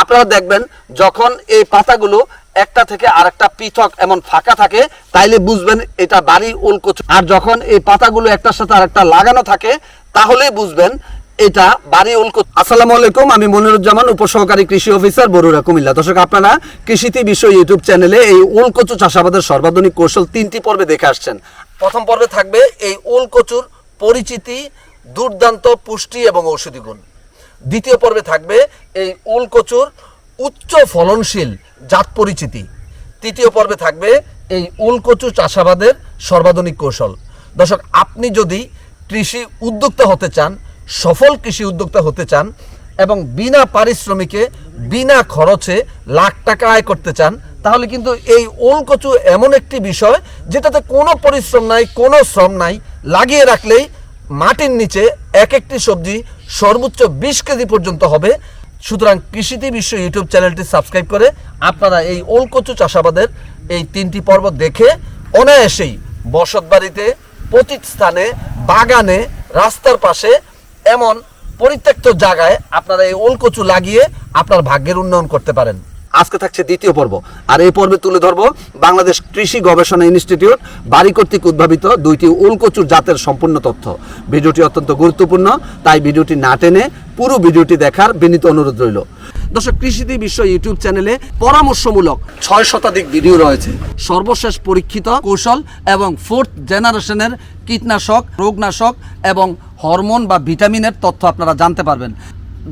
আপনারা দেখবেন, যখন এই পাতাগুলো একটা থেকে আরেকটা পৃথক এমন ফাঁকা থাকে, তাইলে বুঝবেন এটা বাড়ি ওলকচু আর যখন এই পাতাগুলো একটার সাথে আরেকটা লাগানো থাকে, তাহলেই বুঝবেন এটা বাড়ি উলকচু আসসালামু আলাইকুম, আমি মনিরুজ্জামান, উপসহকারী কৃষি অফিসার বরুড়া, কুমিল্লা। দর্শক, আপনারা কৃষিতে বিষয় ইউটিউব চ্যানেলে এই ওলকচু চাষাবাদের সর্বাধুনিক কৌশল তিনটি পর্বে দেখে আসছেন। প্রথম পর্বে থাকবে এই ওলকচুর পরিচিতি, দুর্দান্ত পুষ্টি এবং ঔষধি গুণ। দ্বিতীয় পর্বে থাকবে এই ওল কচুর উচ্চ ফলনশীল জাত পরিচিতি। তৃতীয় পর্বে থাকবে এই ওল কচু চাষাবাদের সর্বাধুনিক কৌশল। দর্শক, আপনি যদি কৃষি উদ্যোক্তা হতে চান, সফল কৃষি উদ্যোক্তা হতে চান এবং বিনা পারিশ্রমিকে, বিনা খরচে লাখ টাকা আয় করতে চান, তাহলে কিন্তু এই ওল কচু এমন একটি বিষয় যেটাতে কোনো পরিশ্রম নাই, কোনো শ্রম নাই, লাগিয়ে রাখলেই মাটির নিচে এক একটি সবজি সর্বোচ্চ বিশ কেজি পর্যন্ত হবে। সুতরাং কৃষিতে বিশ্ব ইউটিউব চ্যানেলটি সাবস্ক্রাইব করে আপনারা এই ওলকচু চাষাবাদের এই তিনটি পর্ব দেখে অনায়াসেই বসত বাড়িতে প্রতি স্থানে, বাগানে, রাস্তার পাশে এমন পরিত্যক্ত জায়গায় আপনারা এই ওলকচু লাগিয়ে আপনার ভাগ্যের উন্নয়ন করতে পারেন। আজকে থাকছে দ্বিতীয় পর্ব। আর এই পর্বে তুলে ধরব বাংলাদেশ কৃষি গবেষণা ইনস্টিটিউট বাড়ি কর্তৃক উদ্ভাবিত দুইটি উলকচুর জাতের সম্পূর্ণ তথ্য। ভিডিওটি অত্যন্ত গুরুত্বপূর্ণ, তাই ভিডিওটি না টেনে পুরো ভিডিওটি দেখার বিনীত অনুরোধ রইল। দর্শক কৃষিতে বিশ্ব ইউটিউব চ্যানেলে পরামর্শমূলক ছয় শতাধিক ভিডিও রয়েছে। সর্বশেষ পরীক্ষিত কৌশল এবং ফোর্থ জেনারেশনের কীটনাশক, রোগনাশক এবং হরমোন বা ভিটামিনের তথ্য আপনারা জানতে পারবেন।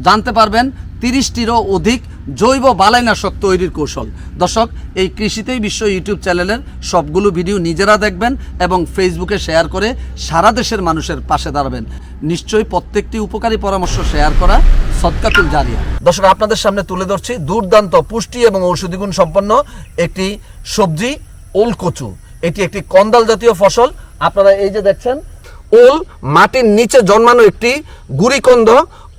জানতে পারবেন তিরিশটিরও অধিক জৈব বালাইনাশক তৈরির কৌশল। দর্শক, এই কৃষিতেই বিশ্ব ইউটিউব চ্যানেলের সবগুলো ভিডিও নিজেরা দেখবেন এবং ফেসবুকে শেয়ার করে সারা দেশের মানুষের পাশে দাঁড়াবেন। নিশ্চয়ই প্রত্যেকটি উপকারী পরামর্শ শেয়ার করা সৎকাতুল জারিয়া। দর্শক, আপনাদের সামনে তুলে ধরছি দুর্দান্ত পুষ্টি এবং ঔষধিগুণ সম্পন্ন একটি সবজি, ওল কচু। এটি একটি কন্দাল জাতীয় ফসল। আপনারা এই যে দেখছেন, ওল মাটির নিচে জন্মানো একটি গুড়িকন্দ,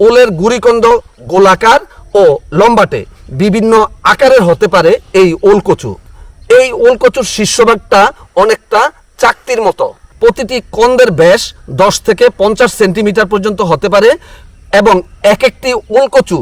ওলের গুড়িকন্দ গোলাকার ও লম্বাটে বিভিন্ন আকারের হতে পারে এই ওলকচু। এই ওলকচুর শীর্ষভাগটা অনেকটা চাকতির মতো। প্রতিটি কন্দের ব্যাস দশ থেকে পঞ্চাশ সেন্টিমিটার পর্যন্ত হতে পারে এবং এক একটি ওলকচু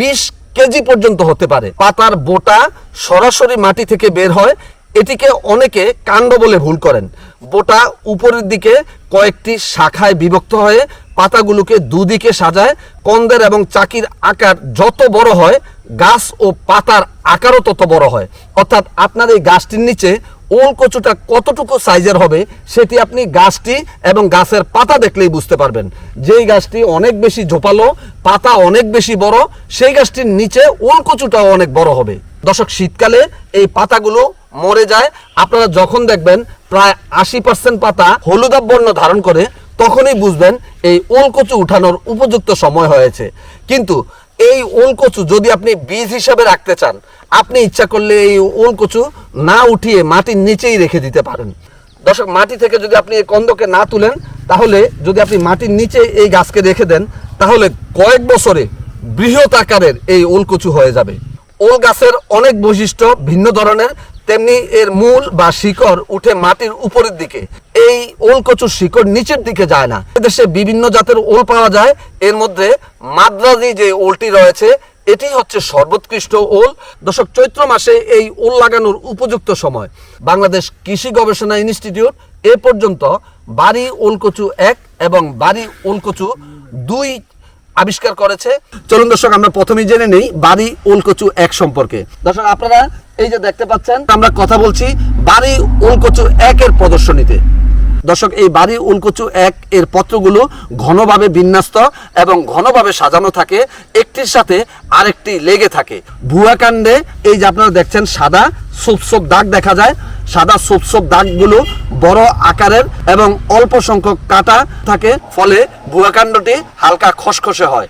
বিশ কেজি পর্যন্ত হতে পারে। পাতার বোটা সরাসরি মাটি থেকে বের হয় এটিকে অনেকে কাণ্ড বলে ভুল করেন। বোটা উপরের দিকে কয়েকটি শাখায় বিভক্ত হয়ে পাতাগুলোকে দুদিকে সাজায়। কন্দের এবং চাকির আকার যত বড় হয়, গাছ ও পাতার আকারও তত বড় হয়। অর্থাৎ আপনার এই গাছটির নিচে ওল কচুটা কতটুকু সাইজের হবে, সেটি আপনি গাছটি এবং গাছের পাতা দেখলেই বুঝতে পারবেন। যেই গাছটি অনেক বেশি ঝোপালো, পাতা অনেক বেশি বড়, সেই গাছটির নিচে ওল কচুটাও অনেক বড় হবে। দর্শক, শীতকালে এই পাতাগুলো মরে যায়। আপনারা যখন দেখবেন প্রায় আশি পার্সেন্ট পাতা হলুদাব বর্ণ ধারণ করে, তখনই বুঝবেন এই ওল কচু উঠানোর উপযুক্ত সময় হয়েছে। কিন্তু এই ওল কচু যদি আপনি বীজ হিসাবে রাখতে চান, আপনি ইচ্ছা করলে এই ওল কচু না উঠিয়ে মাটির নিচেই রেখে দিতে পারেন। দর্শক, মাটি থেকে যদি আপনি এই কন্দকে না তুলেন, তাহলে যদি আপনি মাটির নিচে এই গাছকে রেখে দেন, তাহলে কয়েক বছরে বৃহৎ আকারের এই ওল কচু হয়ে যাবে। ওল গাছের অনেক বৈশিষ্ট্য ভিন্ন ধরনের। তেমনি এর মূল বা শিকড় উঠে মাটির উপরের দিকে। এই ওল কচুর শিকড় নিচের দিকে যায় না। দেশে বিভিন্ন জাতের ওল পাওয়া যায়। এর মধ্যে মাদ্রাজি যে ওলটি রয়েছে, এটি হচ্ছে সর্বোৎকৃষ্ট ওল। দশক চৈত্র মাসে এই ওল লাগানোর উপযুক্ত সময়। বাংলাদেশ কৃষি গবেষণা ইনস্টিটিউট এ পর্যন্ত বাড়ি ওলকচু এক এবং বাড়ি ওলকচু দুই আবিষ্কার করেছে। চলুন দর্শক, আমরা প্রথমেই জেনে নেই বাড়ি ওলকচু এক সম্পর্কে। দর্শক, আপনারা এই যে দেখতে পাচ্ছেন, আমরা কথা বলছি বাড়ি ওলকচু একের প্রদর্শনীতে। দর্শক, এই বাড়ি উলকুচু এক, এর পত্রগুলো ঘনভাবে বিন্যস্ত এবং ঘনভাবে সাজানো থাকে। একটির সাথে আরেকটি লেগে থাকে। ভুয়াকাণ্ডে এই যে আপনারা দেখছেন, সাদা সোপ সোপ দাগ দেখা যায়। সাদা সোপ সোপ দাগগুলো বড় আকারের এবং অল্প সংখ্যক কাটা থাকে। ফলে ভুয়াকাণ্ডটি হালকা খসখসে হয়।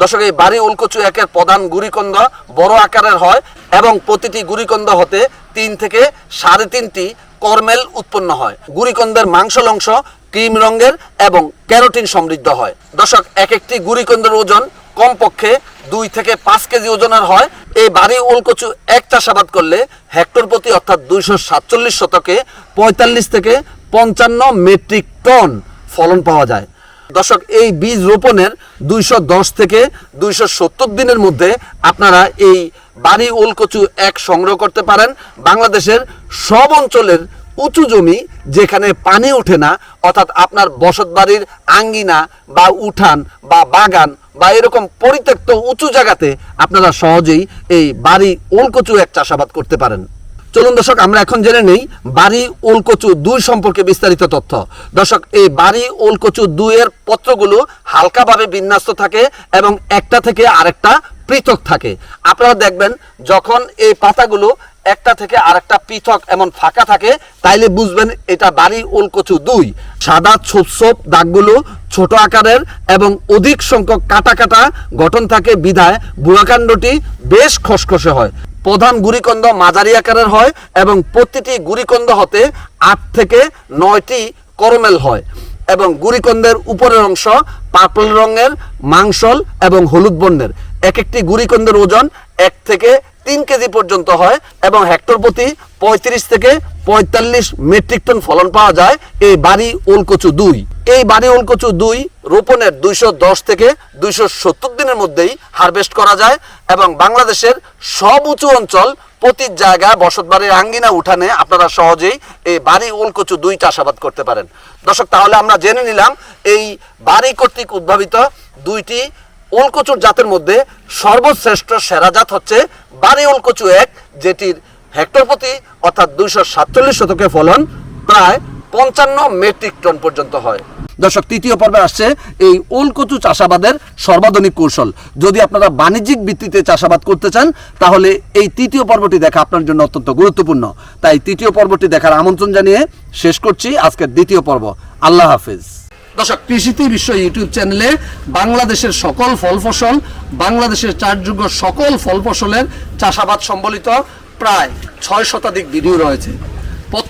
দর্শক, এই বাড়ি উলকচু একের প্রধান গুড়িকন্দ বড় আকারের হয় এবং প্রতিটি গুড়িকন্দ হতে তিন থেকে সাড়ে তিনটি কর্মেল উৎপন্ন হয়। গুরিকন্দের মাংসল অংশ ক্রিম রঙের এবং ক্যারোটিন সমৃদ্ধ হয়। দর্শক এক একটি গুরিকন্দের ওজন কমপক্ষে দুই থেকে পাঁচ কেজি ওজনের হয়। এই বাড়ি ওলকচু এক চাষাবাদ করলে হেক্টর প্রতি অর্থাৎ দুইশো সাতচল্লিশ শতকে পঁয়তাল্লিশ থেকে পঞ্চান্ন মেট্রিক টন ফলন পাওয়া যায়। দর্শক, এই বীজ রোপণের দুইশো দশ থেকে দুইশো সত্তর দিনের মধ্যে আপনারা এই বাড়ি ওলকচু এক সংগ্রহ করতে পারেন। বাংলাদেশের সব অঞ্চলের উঁচু জমি যেখানে পানি ওঠে না, অর্থাৎ আপনার বসত বাড়ির আঙ্গিনা বা উঠান বা বাগান বা এরকম পরিত্যক্ত উঁচু জায়গাতে আপনারা সহজেই এই বাড়ি ওলকচু এক চাষাবাদ করতে পারেন। চলুন দর্শক, আমরা এখন জেনে নেই বাড়ি ওলকচু দুই সম্পর্কে বিস্তারিত তথ্য। দর্শক, এই বাড়ি ওলকচু দুইয়ের পত্রগুলো হালকাভাবে বিন্যস্ত থাকে এবং একটা থেকে আরেকটা পৃথক থাকে। আপনারা দেখবেন, যখন এই পাতাগুলো একটা থেকে আরেকটা পৃথক এমন ফাঁকা থাকে, তাইলে বুঝবেন এটা বাড়ি ওলকচু দুই। সাদা ছোপ ছোপ দাগগুলো ছোট আকারের এবং অধিক সংখ্যক কাটা কাটা গঠন থাকে বিধায়, বুড়াকাণ্ডটি বেশ খসখসে হয়। প্রধান গুড়িকন্দ মাঝারি আকারের হয় এবং প্রতিটি গুড়িকন্দ হতে আট থেকে নয়টি করমেল হয় এবং গুড়িকন্দের উপরের অংশ পার্পল রঙের, মাংসল এবং হলুদ বর্ণের। এক একটি গুড়িকন্দের ওজন এক থেকে তিন কেজি পর্যন্ত হয় এবং হেক্টর প্রতি পঁয়ত্রিশ থেকে পঁয়তাল্লিশ মেট্রিক টন ফলন পাওয়া যায়। এই বাড়ি ওলকচু দুই। এই বাড়ি ওলকচু দুই রোপণের দুইশো দশ থেকে দুইশো সত্তর দিনের মধ্যেই হারভেস্ট করা যায় এবং বাংলাদেশের সব উঁচু অঞ্চল প্রতি জায়গায় বসতবাড়ির আঙ্গিনা উঠানে আপনারা সহজেই এই বাড়ি, ওলকচু দুই চাষাবাদ করতে পারেন। দর্শক, তাহলে আমরা জেনে নিলাম এই বাড়ি কর্তৃক উদ্ভাবিত দুইটি ওলকচুর জাতের মধ্যে সর্বশ্রেষ্ঠ সেরা জাত হচ্ছে বাড়ি ওলকচু এক, যেটির হেক্টর প্রতি অর্থাৎ দুইশো সাতচল্লিশ শতকে ফলন প্রায় পঞ্চান্ন মেট্রিক টন পর্যন্ত হয়। দর্শক, তৃতীয় পর্বে আসছে এই ওলকচু চাষাবাদের সর্বাধুনিক কৌশল। যদি আপনারা বাণিজ্যিক ভিত্তিতে চাষাবাদ করতে চান, তাহলে এই তৃতীয় পর্বটি দেখা আপনার জন্য অত্যন্ত গুরুত্বপূর্ণ। তাই তৃতীয় পর্বটি দেখার আমন্ত্রণ জানিয়ে শেষ করছি আজকের দ্বিতীয় পর্ব। আল্লাহ হাফিজ। দর্শক, কৃষিতে বিশ্ব ইউটিউব চ্যানেলে বাংলাদেশের সকল ফল ফসল, বাংলাদেশের চারযোগ্য সকল ফল ফসলের চাষাবাদ সম্বলিত প্রায় ছয় শতাধিক ভিডিও রয়েছে।